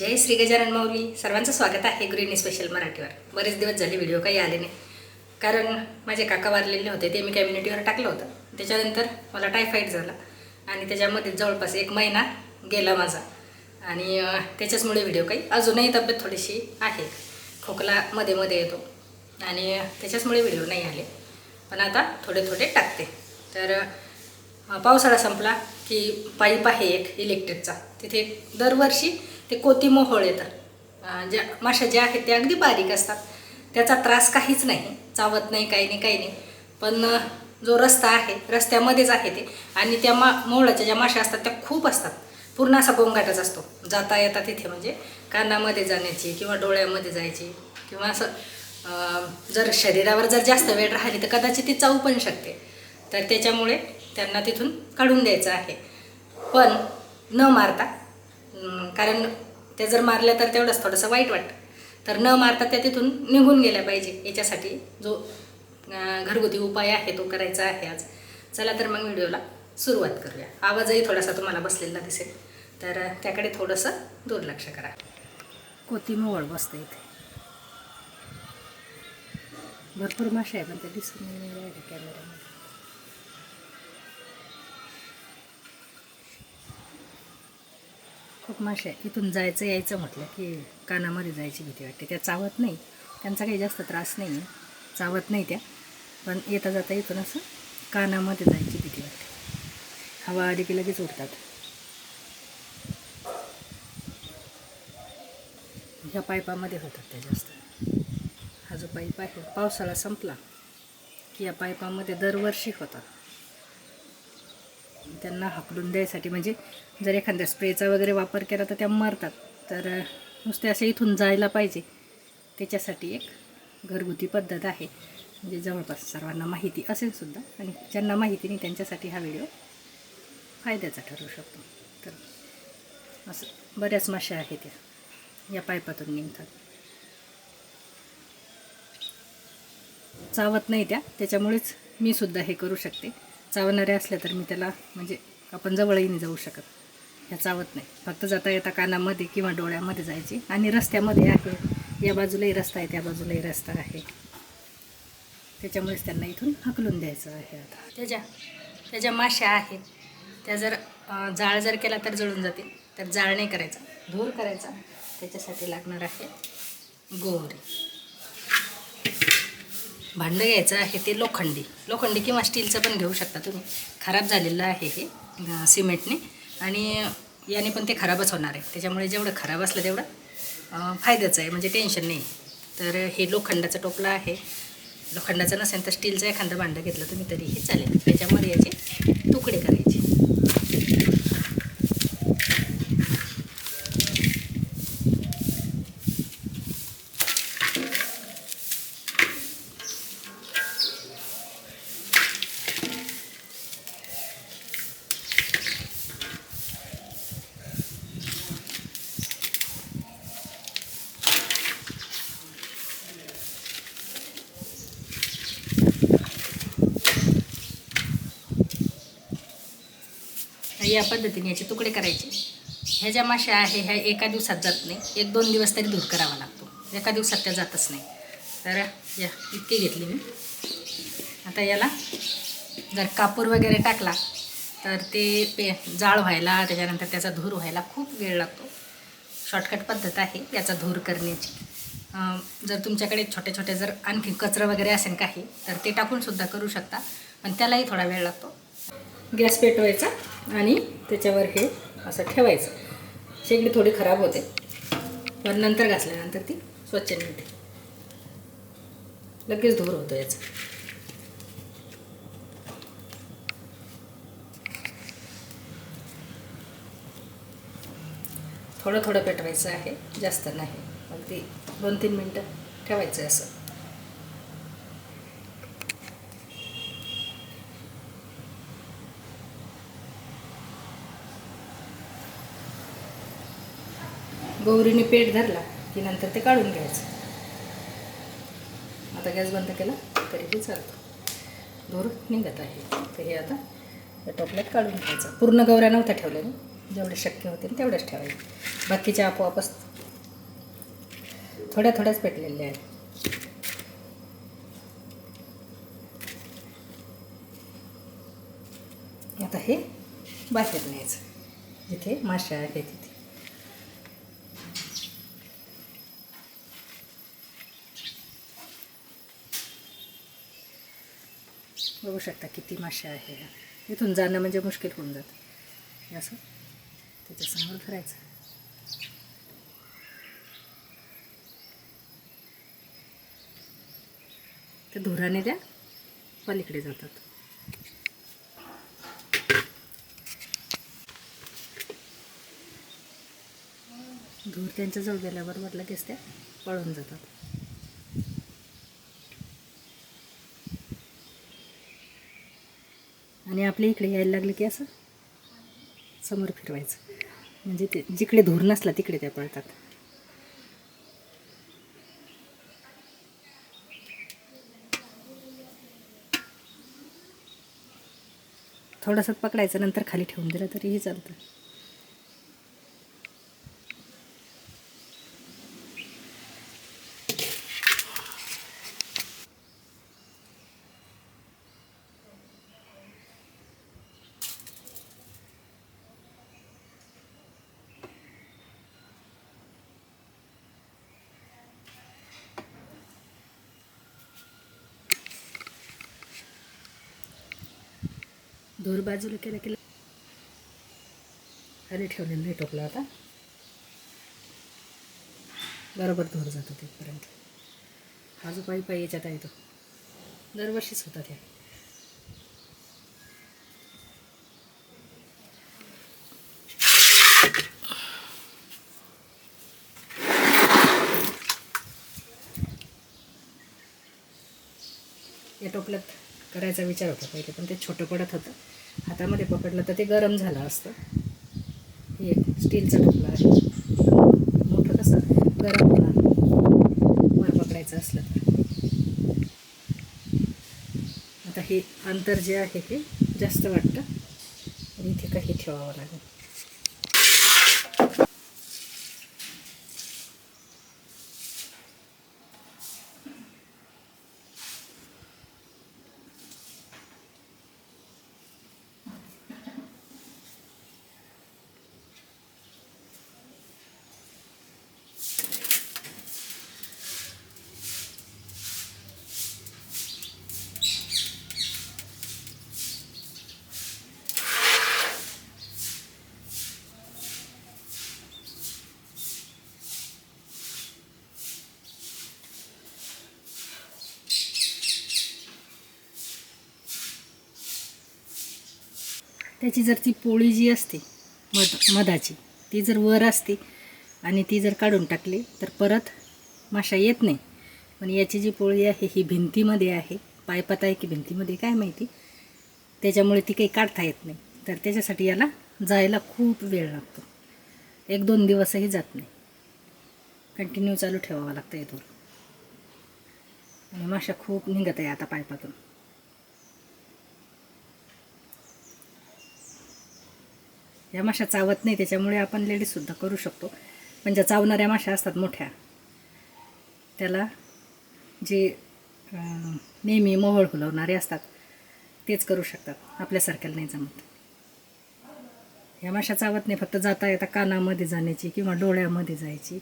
जय श्री गजानन माऊली. सर्वांचं स्वागत आहे गृहिणी स्पेशल मराठीवर. बरेच दिवस झाले व्हिडिओ काही आले नाही. कारण माझे काका वारलेले होते ते मी कम्युनिटीवर टाकलं होतं. त्याच्यानंतर मला टायफाईड झाला. आणि त्याच्यामध्ये जवळपास एक महिना गेला माझा. आणि त्याच्याचमुळे व्हिडिओ काही अजूनही तब्येत थोडीशी आहे. खोकला मध्ये मध्ये येतो. आणि त्याच्याचमुळे व्हिडिओ नाही आले. पण आता थोडे थोडे टाकते. तर पावसाळा संपला की पाईप आहे एक इलेक्ट्रिकचा तिथे दरवर्षी ते कोती मोहोळ येतं ज्या माशा ज्या आहेत त्या अगदी बारीक असतात. त्याचा त्रास काहीच नाही. चावत नाही काही नाही काही नाही. पण जो रस्ता आहे रस्त्यामध्येच आहे ते. आणि त्या मा मोहळाच्या ज्या माशा असतात त्या खूप असतात. पूर्ण असा गोंगाटच असतो. जाता येता तिथे म्हणजे कानामध्ये जाण्याची किंवा डोळ्यामध्ये जायची किंवा असं जर शरीरावर जर जास्त वेळ राहिली तर कदाचित ती चावू पण शकते. तर त्याच्यामुळे त्यांना तिथून काढून द्यायचं आहे. पण न मारता कारण त्या जर मारल्या तर तेवढंच थोडंसं वाईट वाटतं. तर न मारता त्या तिथून निघून गेल्या पाहिजे याच्यासाठी. जो घरगुती उपाय आहे तो करायचा आहे आज. चला तर मग व्हिडिओला सुरुवात करूया. आवाजही थोडासा तुम्हाला बसलेला दिसेल. तर त्याकडे थोडंसं दुर्लक्ष करा. कोती बसते बसतं इथे. भरपूर मासे आहे पण ते दिसून कॅमेऱ्यामध्ये खूप मासे आहे. इथून जायचं यायचं म्हटलं की कानामध्ये जायची भीती वाटते. त्या चावत नाही. त्यांचा काही जास्त त्रास नाही आहे. चावत नाही त्या. पण येता जाता इथून असं कानामध्ये जायची भीती वाटते. हवा आली की लगेच उडतात. ह्या पायपामध्ये होतात त्या जास्त. हा जो पाईप आहे पावसाळा संपला की या पायपामध्ये दरवर्षी होतात. त्यांना हाकलून द्यायसाठी. म्हणजे जर एखाद्या स्प्रेचा वगैरे वापर केला तर त्या मरतात. तर नुसते असे इथून जायला पाहिजे. त्याच्यासाठी एक घरगुती पद्धत आहे. म्हणजे जवळपास सर्वांना माहिती असेल सुद्धा. आणि ज्यांना माहिती नाही त्यांच्यासाठी हा व्हिडिओ फायद्याचा ठरू शकतो. तर असं बऱ्याच माश्या आहेत त्या या पायपातून निघतात. चावत नाही त्या. त्याच्यामुळेच मी सुद्धा हे करू शकते. चावणारे असल्या तर मी त्याला म्हणजे आपण जवळही नाही जाऊ शकत. ह्या चावत नाही. फक्त जाता येता कानामध्ये किंवा डोळ्यामध्ये जायची. आणि रस्त्यामध्ये आहे. या बाजूलाही रस्ता आहे त्या बाजूलाही रस्ता आहे. त्याच्यामुळेच त्यांना इथून हकलून द्यायचं आहे आता. त्याच्या त्याच्या माश्या आहेत त्या जर जाळ जर केला तर जळून जातील. तर जाळ नाही करायचा. धूर करायचा. त्याच्यासाठी लागणार आहे गोहरी भांडं घ्यायचं आहे ते लोखंडी. लोखंडी किंवा स्टीलचं पण घेऊ शकता तुम्ही. खराब झालेलं आहे हे सिमेंटने. आणि याने पण ते खराबच होणार आहे. त्याच्यामुळे जेवढं खराब असलं तेवढं फायद्याचं आहे. म्हणजे टेन्शन नाही. तर हे लोखंडाचं टोपलं आहे. लोखंडाचं नसेल तर स्टीलचं एखादं भांडं घेतलं तुम्ही तरीही चालेल. त्याच्यामध्ये याचे तुकडे करायचे. या पद्धतीने याचे तुकडे करायचे. ह्या ज्या माश्या आहे ह्या एका दिवसात जात नाही. एक दोन दिवस तरी दूर करावा लागतो. एका दिवसात त्या जातच नाही. तर या इतकी घेतली मी. आता याला जर कापूर वगैरे टाकला तर ते पे जाळ व्हायला त्याच्यानंतर त्याचा धूर व्हायला खूप वेळ लागतो. शॉर्टकट पद्धत आहे याचा धूर करण्याची. जर तुमच्याकडे छोटे छोटे जर आणखी कचरा वगैरे असेल काही तर ते टाकून सुद्धा करू शकता. पण त्यालाही थोडा वेळ लागतो. गॅस पेटवायचा आणि त्याच्यावर हे असं ठेवायचं. शेगडी थोडी खराब होते. पण नंतर घासल्यानंतर ती स्वच्छ निघते. लगेच धूर होतो याचा. थोडं थोडं पेटवायचं आहे. जास्त नाही. अगदी दोन तीन मिनटं ठेवायचं आहे असं. गौरीने पेट धरला की नंतर ते काढून घ्यायचं. आता गॅस बंद केला तरीही चालतो. धूर निघत आहे. तर हे आता या टोपल्यात काढून घ्यायचं. पूर्ण गौऱ्या नव्हत्या ठेवल्या जेवढे शक्य होतील तेवढ्याच ठेवायचे. बाकीच्या आपोआपच थोड्या थोड्याच पेटलेल्या आहेत. आता हे बाहेर न्यायचं. जिथे माश्या आहे तिथे. बघू शकता किती मासे आहे इथून जाणं म्हणजे मुश्किल होऊन जातं. हे असं. त्याच्यासमोर धरायचं ते धुराने त्या पलीकडे जातात. धूर त्यांच्या जवळ गेल्याबरोबर लगेच त्या पळून जातात. आणि आपल्या इकडे यायला लागले की असं समोर फिरवायचं. म्हणजे ते जिकडे धूर नसला तिकडे त्या पळतात. थोडंसं पकडायचं नंतर खाली ठेवून दिलं तरीही चालतं. धूर बाजूला केलं केलं खाली ठेवलेलं नाही टोपला आता. बरोबर धूर जातो तिथपर्यंत हा जो पायी पायी याच्यात आहे तो. दरवर्षीच होता त्या या टोपल्यात करायचा विचार होता पहिले पण ते छोटं पडत होतं. हातामध्ये पकडलं तर ते गरम झालं असतं. हे एक स्टीलचं टोपलं आहे. मोठं कसं गरम होणार. वर पकडायचं असलं तर. आता हे अंतर जे आहे हे जास्त वाटतं. इथे काही ठेवावं लागेल. त्याची जर ती पोळी जी असते मध मधाची ती जर वर असते आणि ती जर काढून टाकली तर परत माशा येत नाही. पण याची जी पोळी आहे ही भिंतीमध्ये आहे. पायपात आहे की भिंतीमध्ये काय माहिती? त्याच्यामुळे ती काही काढता येत नाही. तर त्याच्यासाठी याला जायला खूप वेळ लागतो. एक दोन दिवसही जात नाही. कंटिन्यू चालू ठेवावा लागतं इथून आणि माशा खूप निघत आहे आता पायपातून. या माशा चावत नाही त्याच्यामुळे आपण लेडीजसुद्धा करू शकतो. पण ज्या चावणाऱ्या माशा असतात मोठ्या त्याला जे नेहमी मोहळ फुलवणारे असतात तेच करू शकतात. आपल्यासारख्याला नाही जमत. ह्या माशा चावत नाही फक्त जाता येता कानामध्ये जाण्याची किंवा डोळ्यामध्ये जायची.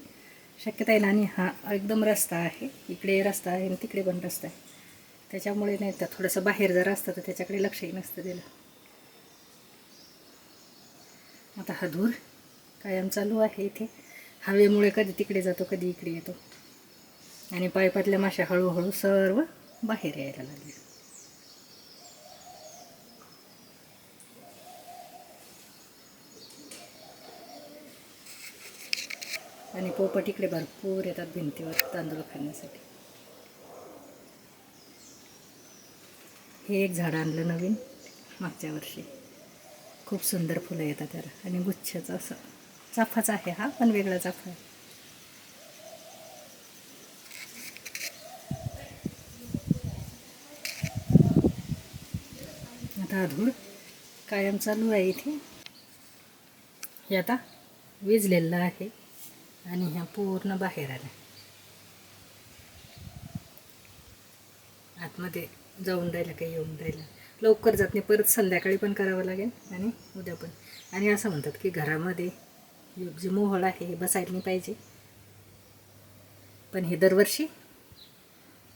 शक्यता येईल आणि हा एकदम रस्ता आहे. इकडे रस्ता आहे आणि तिकडे पण रस्ता आहे. त्याच्यामुळे नाही तर थोडंसं बाहेर जर असतं तर त्याच्याकडे लक्षही नसतं दिलं. आता हा धूर कायम चालू आहे इथे. हवेमुळे कधी तिकडे जातो कधी इकडे येतो. आणि पायपातल्या माश्या हळूहळू सर्व बाहेर यायला लागल्या. आणि पोपट इकडे भरपूर येतात भिंतीवर तांदूळ खाण्यासाठी. हे एक झाड आणलं नवीन मागच्या वर्षी. खूप सुंदर फुलं येतात त्याला. आणि गुच्छाचं असं. चाफाच आहे हा पण वेगळा चाफा आहे. आता धूळ कायम चालू आहे इथे. हे आता विजलेलं आहे आणि ह्या पूर्ण बाहेर आल्या. आतमध्ये जाऊन राहिलं काही येऊन राहिलं? लवकर जात नाही. परत संध्याकाळी पण करावं लागेल आणि उद्या पण. आणि असं म्हणतात की घरामध्ये जे मोहळ आहे हे बसायला नाही पाहिजे. पण हे दरवर्षी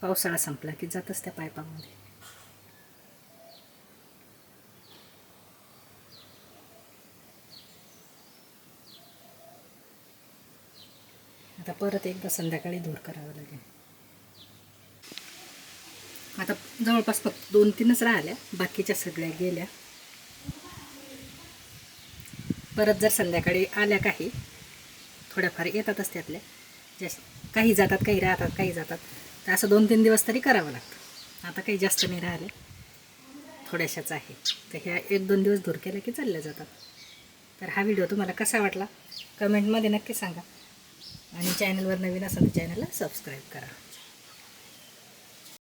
पावसाळा संपला की जातच त्या पायपामध्ये. आता परत एकदा संध्याकाळी दूर करावं लागेल. आता जवळपास फक्त दोन तीनच राहिल्या बाकीच्या सगळ्या गेल्या. परत जर संध्याकाळी आल्या काही थोड्याफार येतातच त्यातल्या. जास्त काही जातात काही राहतात काही जातात. तर असं दोन तीन दिवस तरी करावं लागतं. आता काही जास्त नाही राहिले. थोड्याशाच आहे. तर ह्या एक दोन दिवस धूर केल्या की चालल्या जातात. तर हा व्हिडिओ तुम्हाला कसा वाटला? कमेंटमध्ये नक्की सांगा. आणि चॅनलवर नवीन असेल तर चॅनलला सबस्क्राईब करा.